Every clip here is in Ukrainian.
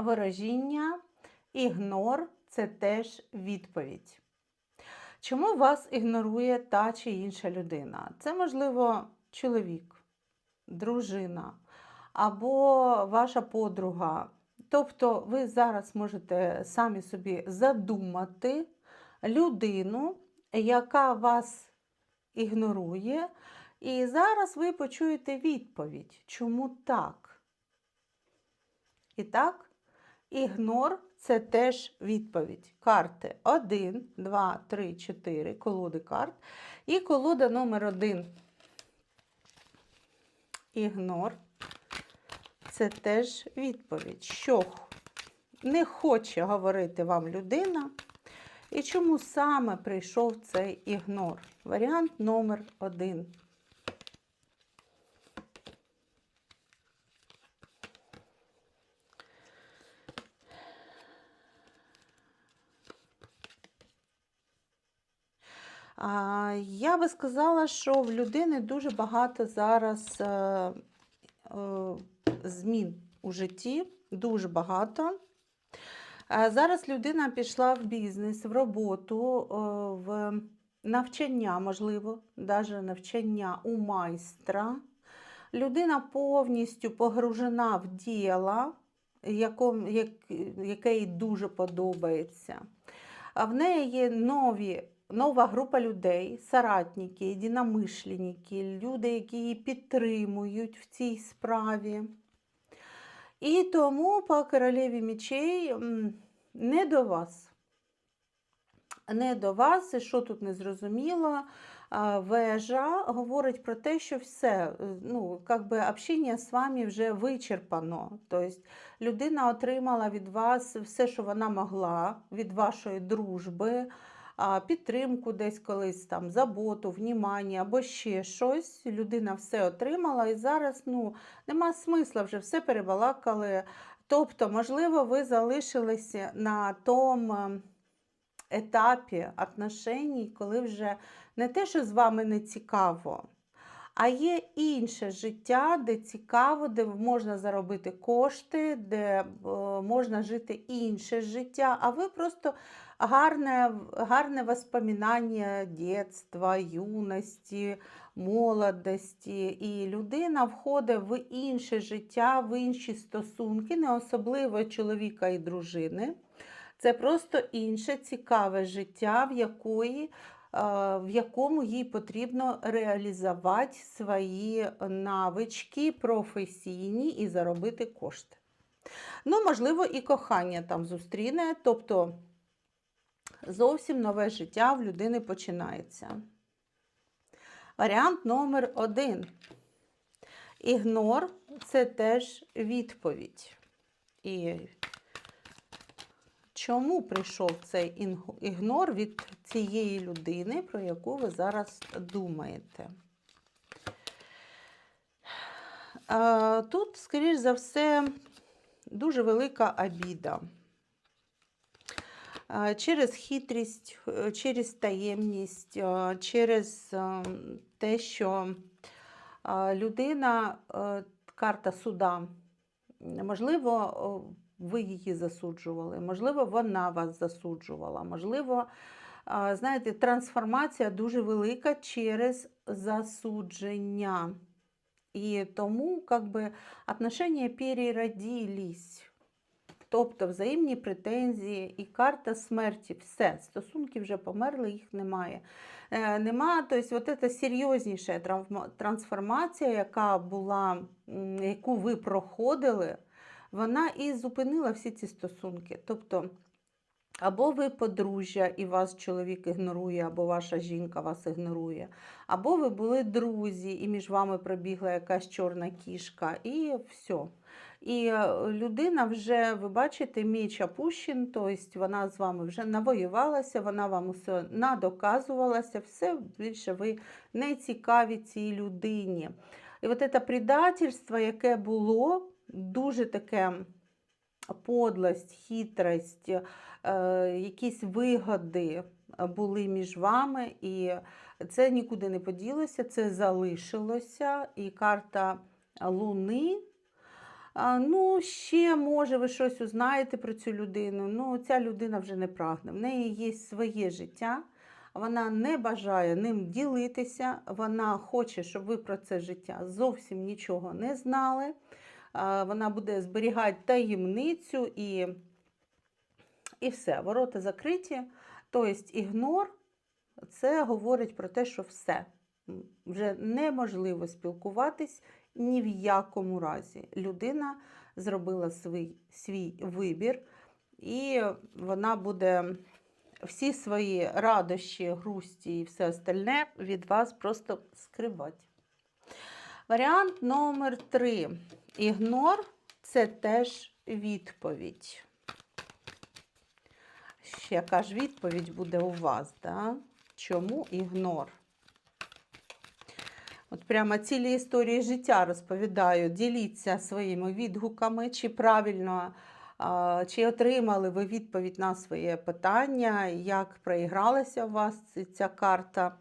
ворожіння, ігнор це теж відповідь. Чому вас ігнорує та чи інша людина? Це, можливо, чоловік, дружина або ваша подруга. Тобто ви зараз можете самі собі задумати людину, яка вас ігнорує, і зараз ви почуєте відповідь, чому так. І так, ігнор це теж відповідь. Карти 1, 2, 3, 4, колоди карт. І колода номер 1. Ігнор це теж відповідь. Що не хоче говорити вам людина, і чому саме прийшов цей ігнор? Варіант номер 1. Я би сказала, що в людини дуже багато зараз е, е, змін у житті, дуже багато. Зараз людина пішла в бізнес, в роботу, е, в навчання, можливо, навіть навчання у майстра. Людина повністю погружена в діло, яке їй дуже подобається. В неї є нові, нова група людей, соратники, єдиномишленники, люди, які її підтримують в цій справі. І тому по королеві мечей не до вас. Не до вас, і що тут не зрозуміло. Вежа говорить про те, що все, е, ну, как би общення з вами вже вичерпано. Тобто людина отримала від вас все, що вона могла, від вашої дружби, підтримку десь колись, там, заботу, внімання або ще щось. Людина все отримала і зараз ну, нема смисла, вже все перебалакали. Тобто, можливо, ви залишилися на тому етапі отношеній, коли вже не те, що з вами не цікаво, а є інше життя, де цікаво, де можна заробити кошти, де е, можна жити інше життя, а ви просто гарне, гарне воспоминання дитинства, юності, молодості. І людина входить в інше життя, в інші стосунки, не особливо чоловіка і дружини. Це просто інше цікаве життя, в, якої, в якому їй потрібно реалізувати свої навички професійні і заробити кошти. Ну, можливо, і кохання там зустріне, тобто зовсім нове життя в людини починається. Варіант номер один. Ігнор це теж відповідь. І чому прийшов цей ігнор від цієї людини, про яку ви зараз думаєте? Тут, скоріш за все, дуже велика обіда. Через хитрість, е, через таємність, е, через е, те, що людина, карта суда, можливо, ви її засуджували, можливо, вона вас засуджувала, можливо, знаєте, трансформація дуже велика через засудження. І тому как би, отношения переродились. Тобто взаємні претензії і карта смерті, все, стосунки вже померли, їх немає. Е, нема, тобто, от ця серйозніша трансформація, яка була, яку ви проходили, вона і зупинила всі ці стосунки. Тобто, або ви подружжя і вас чоловік ігнорує, або ваша жінка вас ігнорує, або ви були друзі, і між вами пробігла якась чорна кішка, і все. І е, людина вже, ви бачите, міч опущен, тобто вона з вами вже навоювалася, вона вам усе надоказувалася, все більше ви не цікаві цій людині. І от це предательство, яке було, дуже таке подлость, хитрость, е, якісь вигоди були між вами, і це нікуди не поділося, це залишилося. І карта Луни ну, ще, може, ви щось узнаєте про цю людину. Ну, ця людина вже не прагне. В неї є своє життя, вона не бажає ним ділитися, вона хоче, щоб ви про це життя зовсім нічого не знали. Вона буде зберігати таємницю і, і все, ворота закриті. Тобто ігнор це говорить про те, що все. Вже неможливо спілкуватись ні в якому разі. Людина зробила свій, свій вибір, і вона буде всі свої радощі, грусті і все остальне від вас просто скривати. Варіант номер три. Ігнор це теж відповідь. Яка ж відповідь буде у вас? Да? Чому ігнор? От прямо цілі історії життя розповідаю. Діліться своїми відгуками, чи правильно, чи отримали ви відповідь на своє питання, як проігралася у вас ця карта,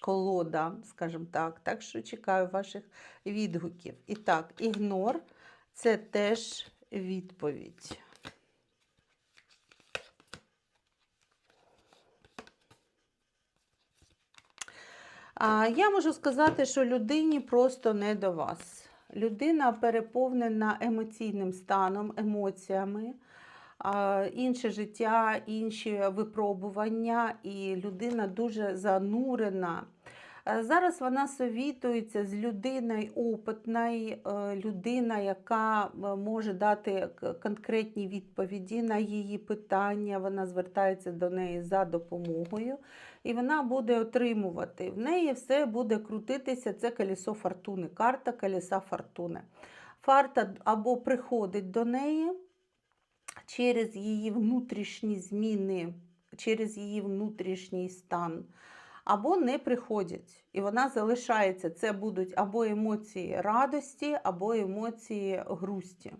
колода, скажімо так. Так що чекаю ваших відгуків. І так, ігнор це теж відповідь. Я можу сказати, що людині просто не до вас. Людина переповнена емоційним станом, емоціями, інше життя, інші випробування, і людина дуже занурена. Е, Зараз вона совітується з людиною опитною, е, людина, яка е, може дати конкретні відповіді на її питання. Вона звертається до неї за допомогою і вона буде отримувати. В неї все буде крутитися. Це колесо фортуни, карта колеса фортуни. Фарта або приходить до неї через її внутрішні зміни, через її внутрішній стан, або не приходять. І вона залишається. Це будуть або емоції радості, або емоції грусті.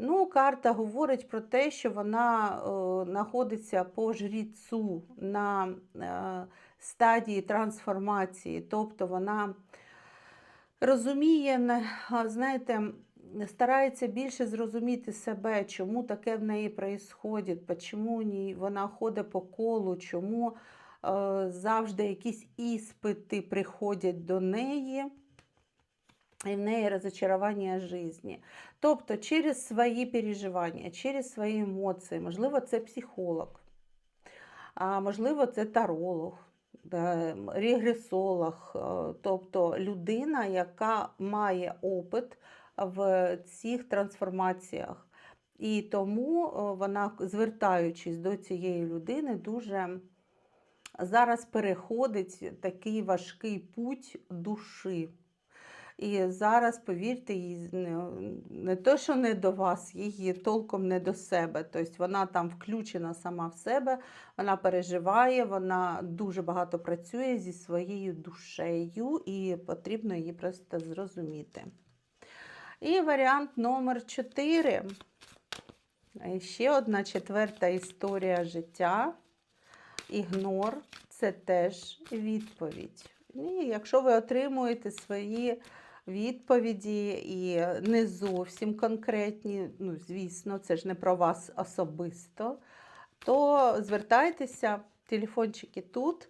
Ну, карта говорить про те, що вона е, знаходиться по жріцу на е, стадії трансформації, тобто вона розуміє, знаєте, старається більше зрозуміти себе, чому таке в неї відбувається, чому вона ходить по колу, чому е, завжди якісь іспити приходять до неї. І в неї розочарування житті. Тобто через свої переживання, через свої емоції, можливо, це психолог, а можливо, це таролог, регресолог, е, тобто людина, яка має опит в цих трансформаціях. І тому е, вона, звертаючись до цієї людини, дуже зараз переходить такий важкий путь душі. І зараз, повірте, не, не то, що не до вас, її толком не до себе. Тобто вона там включена сама в себе, вона переживає, вона дуже багато працює зі своєю душею, і потрібно її просто зрозуміти. І варіант номер 4. Ще одна четверта історія життя. Ігнор це теж відповідь. І якщо ви отримуєте свої відповіді і не зовсім конкретні, ну, звісно, це ж не про вас особисто, то звертайтеся, телефончики тут,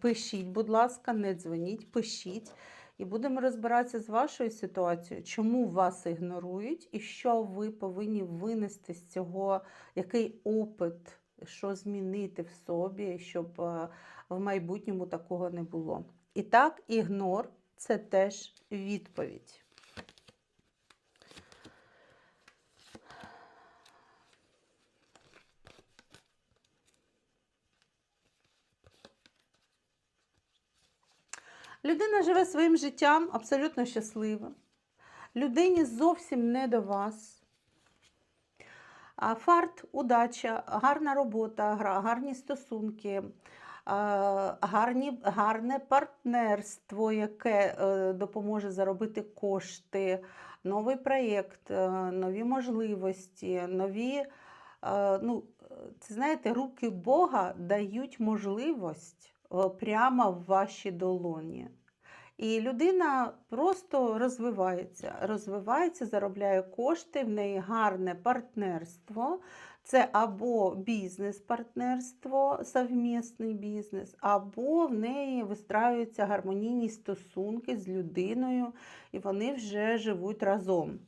пишіть, будь ласка, не дзвоніть, пишіть. І будемо розбиратися з вашою ситуацією, чому вас ігнорують, і що ви повинні винести з цього, який опит, що змінити в собі, щоб е, в майбутньому такого не було. І так, ігнор це теж відповідь. Людина живе своїм життям абсолютно щаслива. Людині зовсім не до вас. Фарт, удача, гарна робота, гра- гарні стосунки, гарні, гарне партнерство, яке е, допоможе заробити кошти, новий проєкт, е, нові можливості, нові. е, Ну, це знаєте, руки Бога дають можливість прямо в ваші долоні. І людина просто розвивається, розвивається, заробляє кошти, в неї гарне партнерство. Це або бізнес-партнерство, совмісний бізнес, або в неї вистраюються гармонійні стосунки з людиною, і вони вже живуть разом.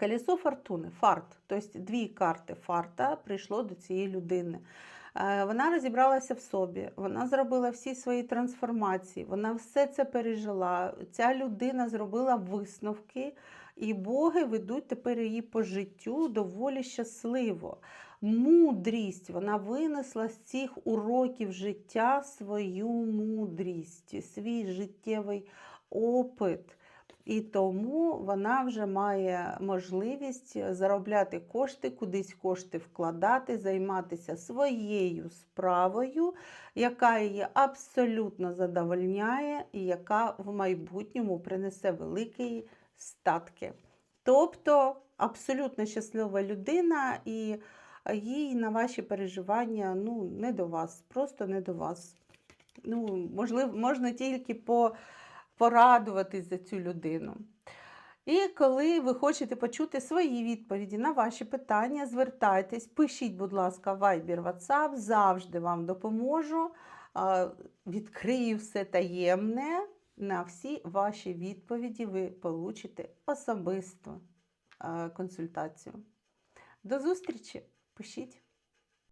Колесо фортуни, фарт, тобто дві карти фарта прийшло до цієї людини. Е, Вона розібралася в собі, вона зробила всі свої трансформації, вона все це пережила. Ця людина зробила висновки, і боги ведуть тепер її по життю доволі щасливо. Мудрість, вона винесла з цих уроків життя свою мудрість, свій життєвий опит. І тому вона вже має можливість заробляти кошти, кудись кошти вкладати, займатися своєю справою, яка її абсолютно задовольняє і яка в майбутньому принесе великі статки. Тобто абсолютно щаслива людина, і їй на ваші переживання ну, не до вас, просто не до вас. Ну, можливо, можна тільки по порадуватись за цю людину. І коли ви хочете почути свої відповіді на ваші питання, звертайтесь, пишіть, будь ласка, Viber, WhatsApp, завжди вам допоможу. Відкрию все таємне. На всі ваші відповіді ви получите особисто консультацію. До зустрічі! Пишіть.